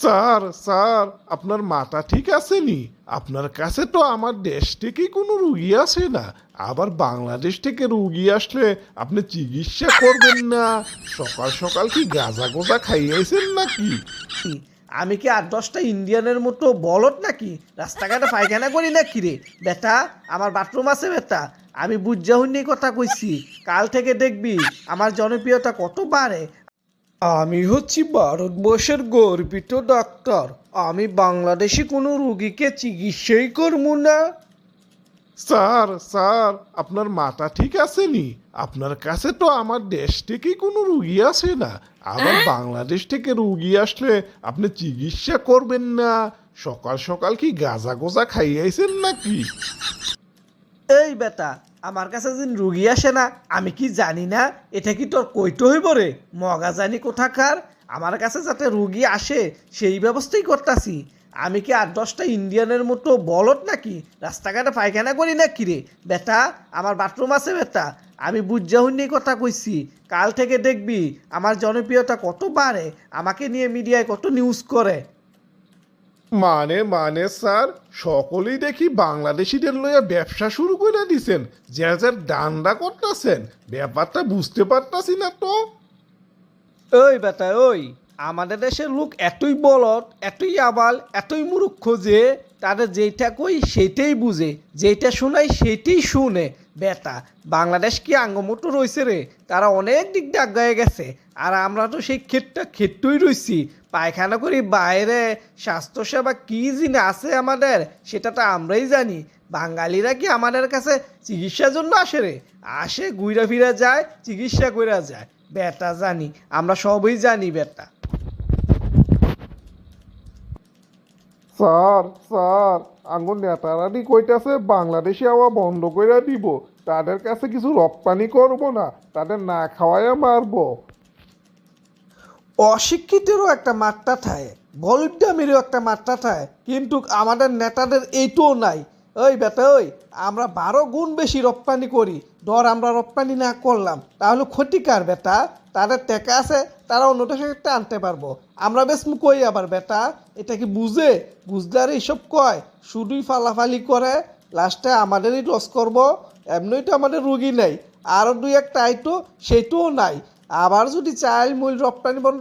Sir sir, আপনার মাথা ঠিক আছে নি আপনার কাছে তো আমার দেশ থেকে কোনো রুগী আসে না। আবার বাংলাদেশ থেকে রুগী আসলে আপনি চিকিৎসা করবেন না। সকাল সকাল কি গাঁজা গোজা খাইয়েছেন নাকি? আমি কি আট দশটা ইন্ডিয়ানের মতো বলত নাকি? রাস্তাঘাটে পায়খানা করি না কি রে? বেটা, আমার বাথরুম আছে বেটা। আমি বুঝা হুন্নি কথা কইছি। কাল থেকে দেখবি, আমার জনপ্রিয়তা কত বাড়ে। আমি হচ্ছি ভারতবর্ষের গর্বিত ডাক্তার। আমি বাংলাদেশি কোনো রুগীকে চিকিৎসাই করব না। স্যার স্যার আপনার মাথা ঠিক আছে নি আপনার কাছে তো আমার দেশ থেকে কোনো রুগী আসে না। আবার বাংলাদেশ থেকে রুগী আসলে আপনি চিকিৎসা করবেন না। সকাল সকাল কি গাঁজা গোজা খাইয়েছেন নাকি? এই বেটা আমার কাছে যেন রুগী আসে না, আমি কি জানি না? এটা কি তোর কইতে হইব রে? মগা জানি কোথাকার। আমার কাছে যাতে রুগী আসে, সেই ব্যবস্থাই করতাছি। আমি কি আট দশটা ইন্ডিয়ানের মতো বলত নাকি? রাস্তাঘাটে পায়খানা করি না রে? বেটা, আমার বাথরুম আছে বেটা। আমি বুঝা হুন্নি কথা কইছি। কাল থেকে দেখবি, আমার জনপ্রিয়তা কত বাড়ে, আমাকে নিয়ে মিডিয়ায় কত নিউজ করে। মানে মানে স্যার, সকলেই দেখি বাংলাদেশিদের লইয়া ব্যবসা শুরু করে দিছেন। যে যার দান্দা করতেছেন। ব্যাপারটা বুঝতে পারতাছি না তো। ওই বেটা, ওই, আমাদের দেশের লোক এতই বলদ, এতই আবাল, এতই মূর্খ যে, তাদের যেইটা কই সেইটাই বুঝে, যেইটা শোনায় সেইটাই শুনে। বেটা বাংলাদেশ কি আঙ্গমতো রয়েছে রে? তারা অনেক দিক দিয়ে আগায় গেছে। আর আমরা তো সেই ক্ষেতটা ক্ষেত্রই রয়েছি পায়খানা করি, বাইরে স্বাস্থ্যসেবা কী জিনিস আছে আমাদের, সেটা তো আমরাই জানি। বাঙালিরা কি আমাদের কাছে চিকিৎসার জন্য আসে রে? আসে ঘুরা ফিরা যায়, চিকিৎসা কইরা যায়। বেটা জানি, আমরা সবই জানি বেটা স্যার স্যার আঙ্গুর নেতারানি কইতাছে, বাংলাদেশে আওয়া বন্ধ কইরা দিব। তাদের কাছে কিছু রপ্তানি করব না, তাদের না খাওয়াইয়া মারব। অশিক্ষিতেরও একটা মাত্রা থাকে বলদামেরও একটা মাত্রা থাকে, কিন্তু আমাদের নেতাদের এইটাও নাই। ওই বেটা, ওই, আমরা বারো গুণ বেশি রপ্তানি করি। ধর আমরা রপ্তানি না করলাম, তাহলে ক্ষতিকার বেটা? তাদের টেকা আছে, তারা অন্য দেশে আনতে পারব। আমরা বেশ কই আবার বেটা, এটা কি বুঝে? বুঝলে আর এইসব কয়? শুধুই ফালাফালি করে, লাস্টে আমাদেরই লস করব, এমনিই তো আমাদের রুগী নেই। আরও দুই একটা আইটো সেইটাও নাই। আবার যদি চাইল মূল রপ্তানি বন্ধ